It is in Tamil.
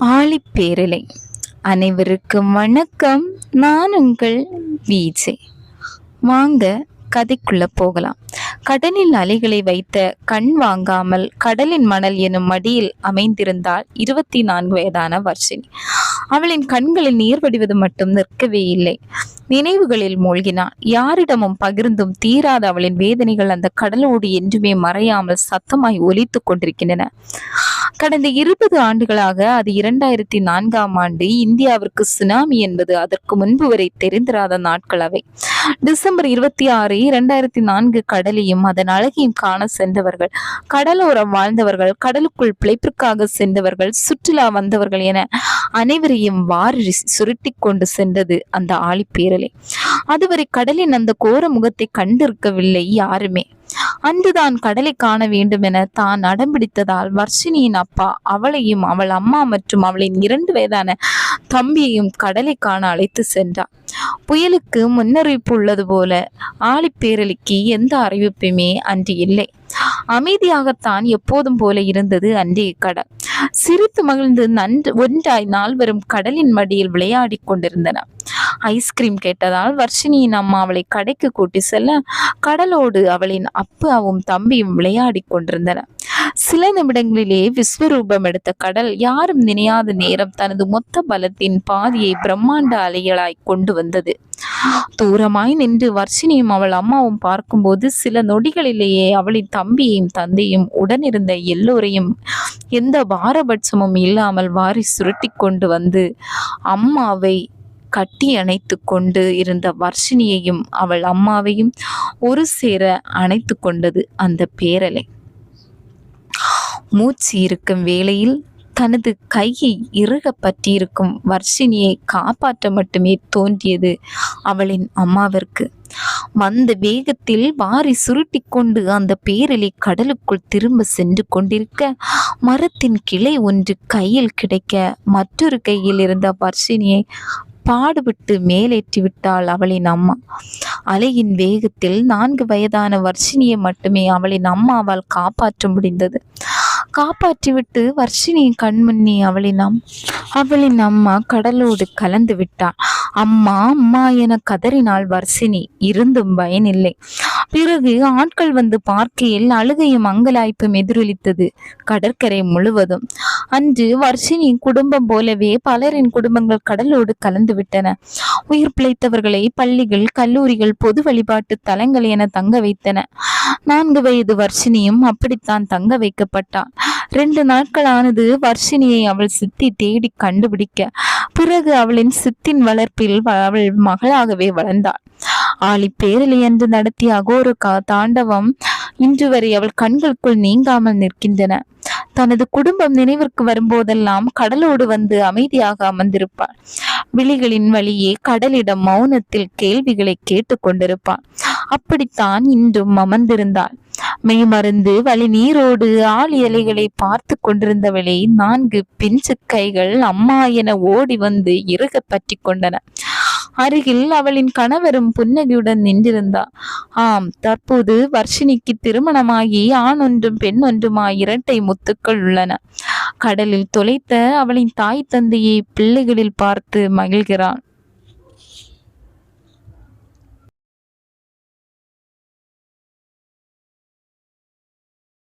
ஆழிப்பேரலை. அனைவருக்கும் வணக்கம். நான் உங்கள் விஜே. வாங்க கதைக்குள்ள போகலாம். கடலில் அலைகளை வைத்த கண் வாங்காமல் கடலின் மணல் எனும் மடியில் அமைந்திருந்தாள் இருபத்தி நான்கு வயதான வர்ஷினி. அவளின் கண்களில் நீர் வடிவது மட்டும் நிற்கவே இல்லை. நினைவுகளில் மூழ்கினாள். யாரிடமும் பகிர்ந்தும் தீராத அவளின் வேதனைகள் அந்த கடலோடு என்றுமே மறையாமல் சத்தமாய் ஒலித்துக் கொண்டிருக்கின்றன. கடந்த இருபது ஆண்டுகளாக அது இரண்டாயிரத்தி நான்காம் ஆண்டு இந்தியாவிற்கு சுனாமி என்பது அதற்கு முன்பு வரை தெரிந்திராத நாட்கள் அவை. டிசம்பர் இருபத்தி ஆறு இரண்டாயிரத்தி நான்கு கடலையும் அதன் அழகையும் காண சென்றவர்கள் கடலோரம் வாழ்ந்தவர்கள் கடலுக்குள் பிழைப்பிற்காக சென்றவர்கள் சுற்றுலா வந்தவர்கள் என அனைவரையும் வாரி சுருட்டி கொண்டு சென்றது அந்த ஆழிப்பேரலை. அதுவரை கடலின் அந்த கோர முகத்தை கண்டிருக்கவில்லை யாருமே. அன்றுதான் கடலை காண வேண்டும் என தான் அடம்பிடித்ததால் வர்ஷினியின் அப்பா அவளையும் அவள் அம்மா மற்றும் அவளின் இரண்டு வயதான தம்பியையும் கடலை காண அழைத்து சென்றார். புயலுக்கு முன்னறிவிப்பு உள்ளது போல ஆழிப்பேரலிக்கு எந்த அறிவிப்புமே அன்று இல்லை. அமைதியாகத்தான் எப்போதும் போல இருந்தது அன்றைய கடல். சிரித்து மகிழ்ந்து நன்று ஒன்றாய் நால்வரும் கடலின் மடியில் விளையாடிக் கொண்டிருந்தன ஐஸ்கிரீம் கேட்டதால் வர்ஷினியின் அம்மா அவளை கடைக்கு கூட்டி செல்ல கடலோடு அவளின் அப்பாவும் தம்பியும் விளையாடி கொண்டிருந்தன சில நிமிடங்களிலே விஸ்வரூபம் எடுத்த கடல் யாரும் நினையாத நேரம் தனது மொத்த பலத்தின் பாதியை பிரம்மாண்ட அலைகளாய் கொண்டு வந்தது. தூரமாய் நின்று வர்ஷினியும் அவள் அம்மாவும் பார்க்கும்போது சில நொடிகளிலேயே அவளின் தம்பியையும் தந்தையும் உடனிருந்த எல்லோரையும் எந்த பாரபட்சமும் இல்லாமல் வாரி சுருட்டி கொண்டு வந்து அம்மாவை கட்டி அணைத்து கொண்டு இருந்த வர்ஷினியையும் அவள் அம்மாவையும் ஒரு சேர அணைத்து கொண்டது அந்த பேரலை. மூச்சு இருக்கும் வேளையில் தனது கையை இறுக பற்றியிருக்கும் வர்ஷினியை காப்பாற்ற மட்டுமே தோன்றியது அவளின் அம்மாவிற்கு. வந்த வேகத்தில் வாரி சுருட்டி கொண்டு அந்த பேரலை கடலுக்குள் திரும்ப சென்று கொண்டிருக்க மரத்தின் கிளை ஒன்று கையில் கிடைக்க மற்றொரு கையில் இருந்த வர்ஷினியை பாடுபட்டு மேலேற்றி விட்டாள் அவளின் அம்மா. அலையின் வேகத்தில் நான்கு வயதான வர்ஷினியை மட்டுமே அவளின் அம்மாவால் காப்பாற்ற முடிந்தது. காப்பாற்றிவிட்டு வர்ஷினியின் கண்முன்னி அவளின் அம் அவளின் அம்மா கடலோடு கலந்து விட்டாள். அம்மா அம்மா என கதறினாள் வர்ஷினி. இருந்தும் பயனில்லை. பிறகு ஆட்கள் வந்து பார்க்கையில் அழுகையும் அங்கலாய்ப்பும் எதிரொலித்தது. கடற்கரை முழுவதும். அன்று வர்ஷினி குடும்பம் போலவே பலரின் குடும்பங்கள் கடலோடு கலந்து விட்டன. உயிர் பிழைத்தவர்களை பள்ளிகள் கல்லூரிகள் பொது வழிபாட்டு தலங்கள் என தங்க வைத்தன. நான்கு வயது வர்ஷினியும் அப்படித்தான் தங்க வைக்கப்பட்டாள். ரெண்டு நாட்களானது வர்ஷினியை அவள் சித்தி தேடி கண்டுபிடிக்க. பிறகு அவளின் சித்தின் வளர்ப்பில் அவள் மகளாகவே வளர்ந்தாள். ஆளி பேரலி என்று நடத்திய அகோர தாண்டவம் இன்று வரை அவள் கண்களுக்குள் நீங்காமல் நிற்கின்றன. தனது குடும்பம் நினைவிற்கு வரும்போதெல்லாம் கடலோடு வந்து அமைதியாக அமர்ந்திருப்பாள். விழிகளின் வழியே கடலிடம் மௌனத்தில் கேள்விகளை கேட்டுக்கொண்டிருப்பாள் அப்படித்தான் இன்றும் அமர்ந்திருந்தாள். மெய்மருந்து வழி நீரோடு ஆள் இலைகளை பார்த்து கொண்டிருந்தவளை நான்கு பிஞ்சு கைகள் அம்மா என ஓடி வந்து இறுக பற்றி கொண்டன. அருகில் அவளின் கணவரும் புன்னகையுடன் நின்றிருந்தார் ஆம் தற்போது வர்ஷினிக்கு திருமணமாகி ஆண் ஒன்றும் பெண் ஒன்றுமா இரட்டை முத்துக்கள் உள்ளன. கடலில் தொலைத்த அவளின் தாய் தந்தையை பிள்ளைகளில் பார்த்து மகிழ்கிறான்.